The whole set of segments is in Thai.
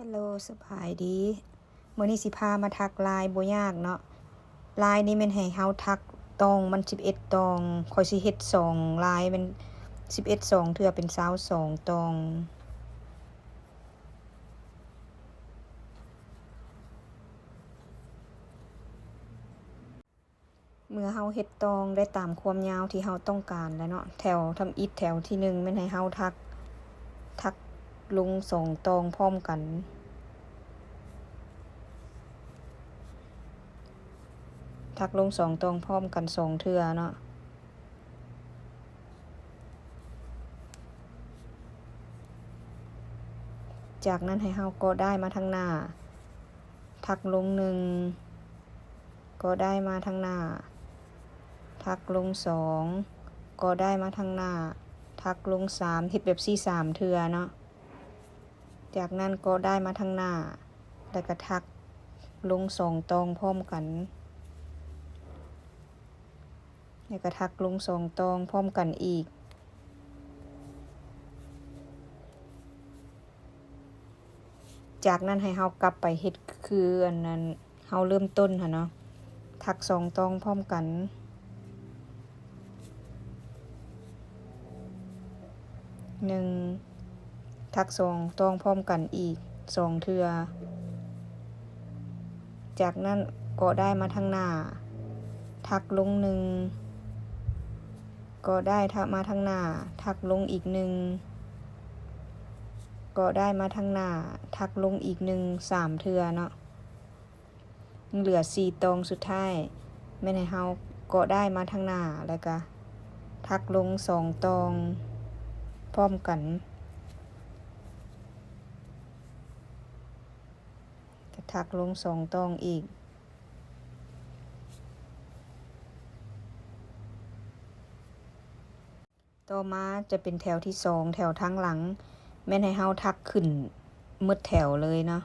ฮัลโหลสบายดีเมื้อนี้สิพามาทักลน์บ่ยากเนาะลน์นี่แม่นให้เฮาทักตองมัน11ตองข่อยสิเฮ็ด2ไลน์มัน11 2เทื่อเป็น22ตองเมื่อเฮาเฮ็ดตองได้ตามความยาวที่เฮาต้องการแล้วเนาะแถวทำอิฐแถวที่หนึ่งม่นให้เฮาทัก ทัก ลงสองตองพร้อมกัน ทักลงสองตองพร้อมกันสองเทือเนาะจากนั้นให้เฮาก็ได้มาทางหน้า ทักลงหนึ่งก็ได้มาทางหน้า ทักลงสองก็ได้มาทางหน้า ทักลงสามเฮ็ดแบบสี่สามเทือเนาะ จากนั้นก็ได้มาทางหน้า แล้วก็ทักลงสองตองพร้อมกัน แล้วก็ทักลงสองตองพร้อมกันอีก จากนั้นให้เฮากลับไปเฮ็ดคืออันนั้นเฮาเริ่มต้นค่ะเนาะ ทักสองตองพร้อมกันหนึ่ง ทักสองตองพร้อมกันอีกสองเทือ จากนั้นก็ได้มาทางหน้า ทักลงหนึ่งก็ได้ทักมาทางหน้า ทักลงอีกหนึ่งก็ได้มาทางหน้า ทักลงอีกหนึ่งสามเทือเนาะเหลือสี่ตองสุดท้ายแม่ให้เฮาก็ได้มาทางหน้าแล้วก็ทักลงสองตอง พร้อมกัน ทักลงสองตองอีก ต่อมาจะเป็นแถวที่สองแถวทั้งหลัง แม่นให้เฮาทักขึ้นมืดแถวเลยเนาะ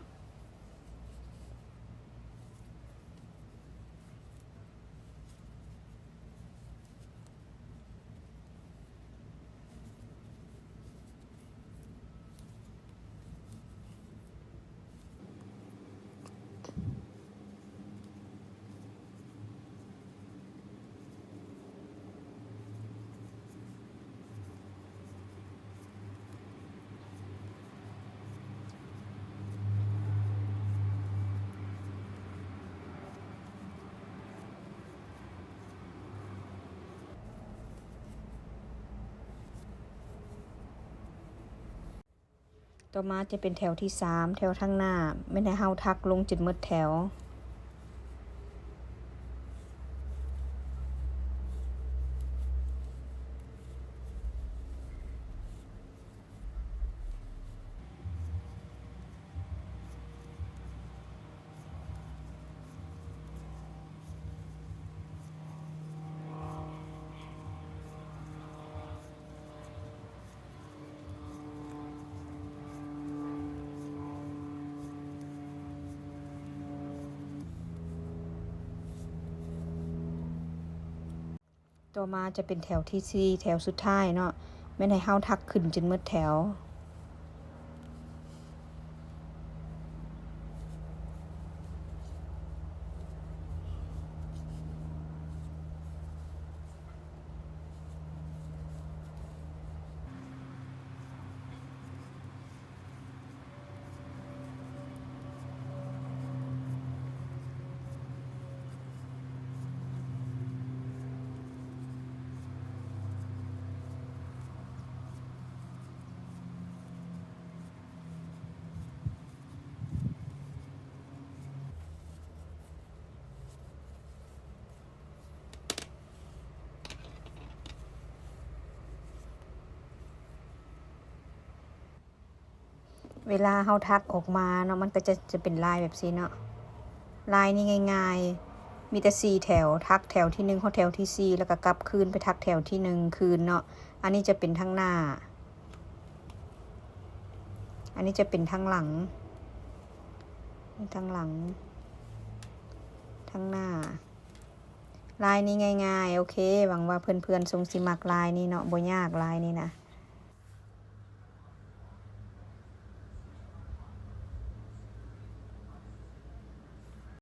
ต่อมาจะเป็นแถวที่สามแถวทางหน้า ไม่ได้เฮาทักลงจุดหมดแถว ต่อมาจะเป็นแถวที่4แถวสุดท้ายเนาะไม่ให้เฮาทักขึ้นจนหมดแถว เวลาเฮาทักออกมาเนาะมันก็จะจะเป็นลายแบบนี้เนาะลายนี่ง่าย ๆ มีแต่สี่แถวทักแถวที่หนึ่งเขาแถวที่สี่แล้วก็กลับคืนไปทักแถวที่หนึ่งคืนเนาะอันนี้จะเป็นทั้งหน้า อันนี้จะเป็นทั้งหลังทั้งหลัง ทั้งหน้า ลายนี้ง่าย ๆ โอเคหวังว่าเพื่อนๆทรงสิมักลายนี้เนาะบ่ยากลายนี้นะ